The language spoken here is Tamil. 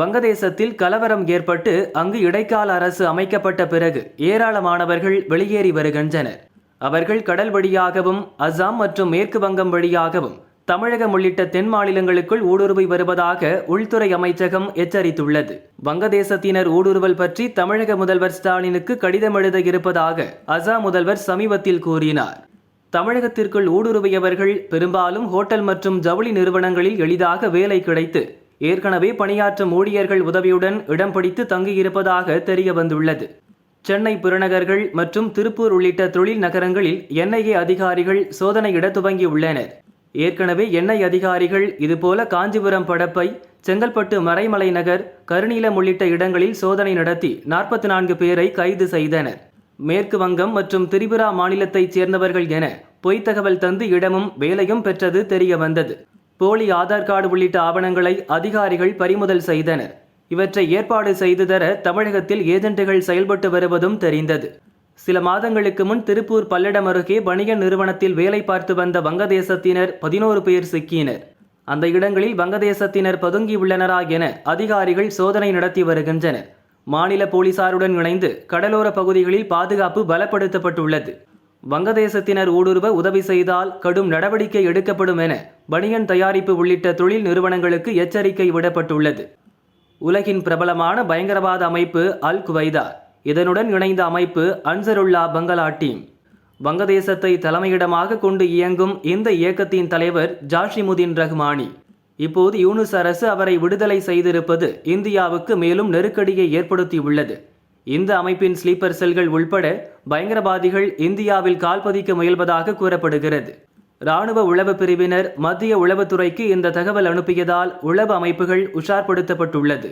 வங்கதேசத்தில் கலவரம் ஏற்பட்டு அங்கு இடைக்கால அரசு அமைக்கப்பட்ட பிறகு ஏராளமானவர்கள் வெளியேறி வருகின்றனர். அவர்கள் கடல் வழியாகவும் அசாம் மற்றும் மேற்கு வங்கம் வழியாகவும் தமிழகம் உள்ளிட்ட தென் மாநிலங்களுக்குள் ஊடுருவி வருவதாக உள்துறை அமைச்சகம் எச்சரித்துள்ளது. வங்கதேசத்தினர் ஊடுருவல் பற்றி தமிழக முதல்வர் ஸ்டாலினுக்கு கடிதம் எழுத இருப்பதாக அசாம் முதல்வர் சமீபத்தில் கூறினார். தமிழகத்திற்குள் ஊடுருவியவர்கள் பெரும்பாலும் ஹோட்டல் மற்றும் ஜவுளி நிறுவனங்களில் எளிதாக வேலை கிடைத்து ஏற்கனவே பணியாற்றும் ஊழியர்கள் உதவியுடன் இடம் பிடித்து தங்கியிருப்பதாக தெரிய வந்துள்ளது சென்னை புறநகர்கள் மற்றும் திருப்பூர் உள்ளிட்ட தொழில் நகரங்களில் என்ஐஏ அதிகாரிகள் சோதனையிட துவங்கியுள்ளனர். ஏற்கனவே எண்ணெய் அதிகாரிகள் இதுபோல காஞ்சிபுரம் படப்பை செங்கல்பட்டு மறைமலை நகர் கருநீலம் உள்ளிட்ட இடங்களில் சோதனை நடத்தி நாற்பத்தி நான்கு பேரை கைது செய்தனர். மேற்கு வங்கம் மற்றும் திரிபுரா மாநிலத்தைச் சேர்ந்தவர்கள் என பொய்த்தகவல் தந்து இடமும் வேலையும் பெற்றது தெரிய வந்தது போலி ஆதார் கார்டு உள்ளிட்ட ஆவணங்களை அதிகாரிகள் பறிமுதல் செய்தனர். இவற்றை ஏற்பாடு செய்து தர தமிழகத்தில் ஏஜென்ட்டுகள் செயல்பட்டு வருவதும் தெரிந்தது. சில மாதங்களுக்கு முன் திருப்பூர் பல்லடம் அருகே வணிக நிறுவனத்தில் வேலை பார்த்து வந்த வங்கதேசத்தினர் பதினோரு பேர் சிக்கினர். அந்த இடங்களில் வங்கதேசத்தினர் பதுங்கியுள்ளனரா என அதிகாரிகள் சோதனை நடத்தி வருகின்றனர். மாநில போலீசாருடன் இணைந்து கடலோர பகுதிகளில் பாதுகாப்பு பலப்படுத்தப்பட்டுள்ளது. வங்கதேசத்தினர் ஊடுருவ உதவி செய்தால் கடும் நடவடிக்கை எடுக்கப்படும் என பனியன் தயாரிப்பு உள்ளிட்ட தொழில் நிறுவனங்களுக்கு எச்சரிக்கை விடப்பட்டுள்ளது. உலகின் பிரபலமான பயங்கரவாத அமைப்பு அல் குவைதா. இதனுடன் இணைந்த அமைப்பு அன்சருல்லா பங்களா டீம். வங்கதேசத்தை தலைமையிடமாக கொண்டு இயங்கும் இந்த இயக்கத்தின் தலைவர் ஜாஷிமுதீன் ரஹ்மானி. இப்போது யூனுஸ் அரசு அவரை விடுதலை செய்திருப்பது இந்தியாவுக்கு மேலும் நெருக்கடியை ஏற்படுத்தியுள்ளது. இந்த அமைப்பின் ஸ்லீப்பர் செல்கள் உள்பட பயங்கரவாதிகள் இந்தியாவில் கால்பதிக்க முயல்வதாக கூறப்படுகிறது. ராணுவ உளவு பிரிவினர் மத்திய உளவுத்துறைக்கு இந்த தகவல் அனுப்பியதால் உளவு அமைப்புகள் உஷார்படுத்தப்பட்டுள்ளது.